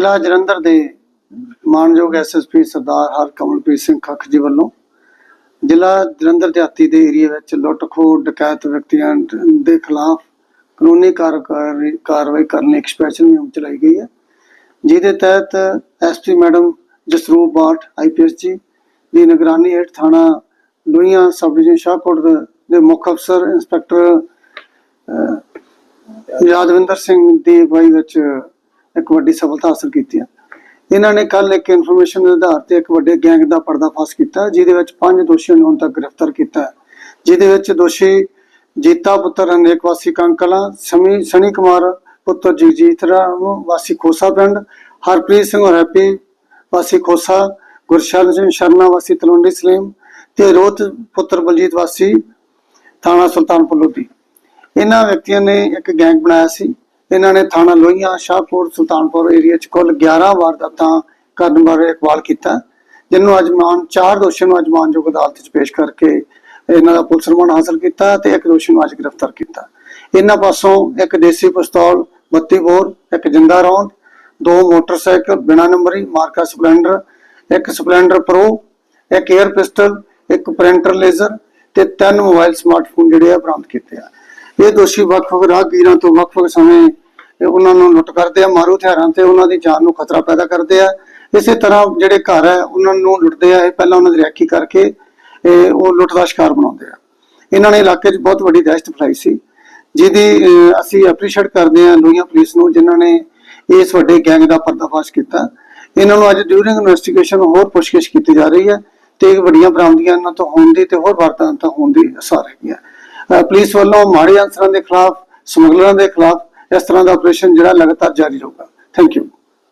ਜ਼ਿਲ੍ਹਾ ਜਲੰਧਰ ਦੇ ਮਾਨਯੋਗ ਐਸਐਸਪੀ ਸਰਦਾਰ ਹਰਕਮਲਪ੍ਰੀਤ ਸਿੰਘ ਖੱਖ ਜੀ ਵੱਲੋਂ ਜ਼ਿਲ੍ਹਾ ਜਲੰਧਰ ਦਿਹਾਤੀ ਦੇ ਏਰੀਆ ਵਿੱਚ ਲੁੱਟ ਡਕੈਤ ਵਿਅਕਤੀਆਂ ਦੇ ਖਿਲਾਫ ਕਾਨੂੰਨੀ ਕਾਰਵਾਈ ਕਰਨ ਲਈ ਇੱਕ ਸਪੈਸ਼ਲ ਮੁਹਿੰਮ ਚਲਾਈ ਗਈ ਹੈ। ਜਿਹਦੇ ਤਹਿਤ SP madam Jasroop Batth IPS ji ਦੀ ਨਿਗਰਾਨੀ ਹੇਠ ਥਾਣਾ ਲੋਹੀਆਂ ਸਬ ਡਿਵੀਜ਼ਨ ਸ਼ਾਹਕੋਟ ਦੇ- ਮੁੱਖ ਅਫਸਰ ਇੰਸਪੈਕਟਰ ਅਹ, ਯਾਦਵਿੰਦਰ ਸਿੰਘ ਦੀ ਅਗਵਾਈ ਵਿੱਚ ਇੱਕ ਵੱਡੀ ਸਫਲਤਾ ਹਾਸਲ ਕੀਤੀ ਹੈ ਇਹਨਾਂ ਨੇ ਕੱਲ ਇੱਕ ਇਨਫੋਰਮੇਸ਼ਨ ਦੇ ਆਧਾਰ ਤੇ ਇੱਕ ਵੱਡੇ ਗੈਂਗ ਦਾ ਪਰਦਾਫਾਸ਼ ਕੀਤਾ, ਜਿਹਦੇ ਵਿੱਚ ਪੰਜ ਦੋਸ਼ੀਆਂ ਨੂੰ ਹੁਣ ਤੱਕ ਗ੍ਰਿਫਤਾਰ ਕੀਤਾ ਹੈ। ਜਿਹਦੇ ਵਿੱਚ ਦੋਸ਼ੀ ਜੀਤਾ ਪੁੱਤਰ ਅਨੇਕ ਵਾਸੀ ਕੰਕਲਾ, ਸਮੀ ਸਨੀ ਕੁਮਾਰ ਪੁੱਤਰ ਜਗਜੀਤ ਰਾਮ, ਵਾਸੀ ਖੋਸਾ ਪਿੰਡ, ਹਰਪ੍ਰੀਤ ਸਿੰਘ ਹੈਪੀ ਵਾਸੀ ਖੋਸਾ, ਗੁਰਸ਼ਰਨ ਸਿੰਘ ਸ਼ਰਮਾ, ਵਾਸੀ ਤਲਵੰਡੀ ਸਲੇਮ ਤੇ ਰੋਤ ਪੁੱਤਰ ਬਲਜੀਤ ਵਾਸੀ, ਥਾਣਾ ਸੁਲਤਾਨਪੁਰ ਲੋਧੀ। ਇਹਨਾਂ ਵਿਅਕਤੀਆਂ ਨੇ ਇੱਕ ਗੈਂਗ ਬਣਾਇਆ ਸੀ। ਇਹਨਾਂ ਨੇ ਥਾਣਾ ਲੋਹੀਆਂ, ਸ਼ਾਹਕੋਟ, ਸੁਲਤਾਨਪੁਰ ਏਰੀਆ 'ਚ ਕੁੱਲ 11 ਵਾਰਦਾਤਾਂ ਕਰਨ ਬਾਰੇ ਇਕਬਾਲ ਕੀਤਾ ਜਿਹਨੂੰ ਅੱਜ ਮਾਨ, ਚਾਰ ਦੋਸ਼ੀਆਂ ਨੂੰ ਅੱਜ ਮਾਨਯੋਗ ਅਦਾਲਤ 'ਚ ਪੇਸ਼ ਕਰਕੇ ਇਹਨਾਂ ਦਾ ਪੁਲਿਸ ਰਿਮਾਂਡ ਹਾਸਲ ਕੀਤਾ ਤੇ ਇੱਕ ਦੋਸ਼ੀ ਨੂੰ ਅੱਜ ਗ੍ਰਿਫਤਾਰ ਕੀਤਾ। ਇਹਨਾਂ ਪਾਸੋਂ ਇੱਕ ਦੇਸੀ ਪਿਸਤੌਲ 32 ਬੋਰ, ਇੱਕ ਜਿੰਦਾ ਰੌਂਦ, ਦੋ ਮੋਟਰਸਾਈਕਲ ਬਿਨਾ ਨੰਬਰੀ, ਮਾਰਕਾ ਸਪਲੈਂਡਰ, ਇੱਕ ਸਪਲੈਂਡਰ ਪ੍ਰੋ, ਇੱਕ 에ਅਰ ਪਿਸਟਲ, ਇੱਕ ਪ੍ਰਿੰਟਰ ਲੇਜ਼ਰ ਤੇ ਤਿੰਨ ਮੋਬਾਈਲ ਸਮਾਰਟਫੋਨ ਜਿਹੜੇ ਆ ਬਰਾਮਦ ਕੀਤੇ ਆ। ਇਹ ਦੋਸ਼ੀ ਵੱਖ-ਵੱਖ ਰਾਹਗੀਰਾਂ ਤੋਂ ਵੱਖ-ਵੱਖ ਸਮੇਂ ਇਹ ਉਹਨਾਂ ਨੂੰ ਲੁੱਟ ਕਰਦੇ ਆ, ਮਾਰੂ ਹਥਿਆਰਾਂ ਤੇ ਉਹਨਾਂ ਦੀ ਜਾਨ ਨੂੰ ਖਤਰਾ ਪੈਦਾ ਕਰਦੇ ਆ। ਇਸੇ ਤਰ੍ਹਾਂ ਜਿਹੜੇ ਘਰ ਹੈ ਉਹਨਾਂ ਨੂੰ ਲੁੱਟਦੇ ਆ, ਇਹ ਪਹਿਲਾਂ ਉਹਨਾਂ ਦੀ ਰੈਕੀ ਕਰਕੇ, ਇਹ ਉਹ ਲੁੱਟ ਦਾ ਸ਼ਿਕਾਰ ਬਣਾਉਂਦੇ ਆ। ਇਹਨਾਂ ਨੇ ਇਲਾਕੇ 'ਚ ਬਹੁਤ ਵੱਡੀ ਦਹਿਸ਼ਤ ਫੈਲਾਈ ਸੀ, ਜਿਹਦੀ ਅਸੀਂ ਐਪਰੀਸ਼ੀਏਟ ਕਰਦੇ ਹਾਂ ਲੋਹੀਆਂ ਪੁਲਿਸ ਨੂੰ, ਜਿਨ੍ਹਾਂ ਨੇ ਇਸ ਵੱਡੇ ਗੈਂਗ ਦਾ ਪਰਦਾਫਾਸ਼ ਕੀਤਾ। ਇਹਨਾਂ ਨੂੰ ਅੱਜ ਡਿਊਰਿੰਗ ਇਨਵੈਸਟੀਗੇਸ਼ਨ ਹੋਰ ਪੁੱਛਗਿੱਛ ਕੀਤੀ ਜਾ ਰਹੀ ਹੈ ਤੇ ਵੱਡੀਆਂ ਬਰਾਮਦੀਆਂ ਇਹਨਾਂ ਤੋਂ ਹੋਣ ਦੀ ਤੇ ਹੋਰ ਵਾਰਦਾਤਾਂ ਹੋਣ ਦੀ ਅਸਾਰ ਹੈਗੀ ਹੈ ਪੁਲਿਸ ਵੱਲੋਂ ਮਾੜੇ ਅਨਸਰਾਂ ਦੇ ਖਿਲਾਫ, ਸਮਗਲਰਾਂ ਦੇ ਖਿਲਾਫ ਇਸ ਤਰ੍ਹਾਂ ਦਾ ਆਪਰੇਸ਼ਨ ਜਿਹੜਾ ਲਗਾਤਾਰ ਜਾਰੀ ਰਹੂਗਾ। Thank you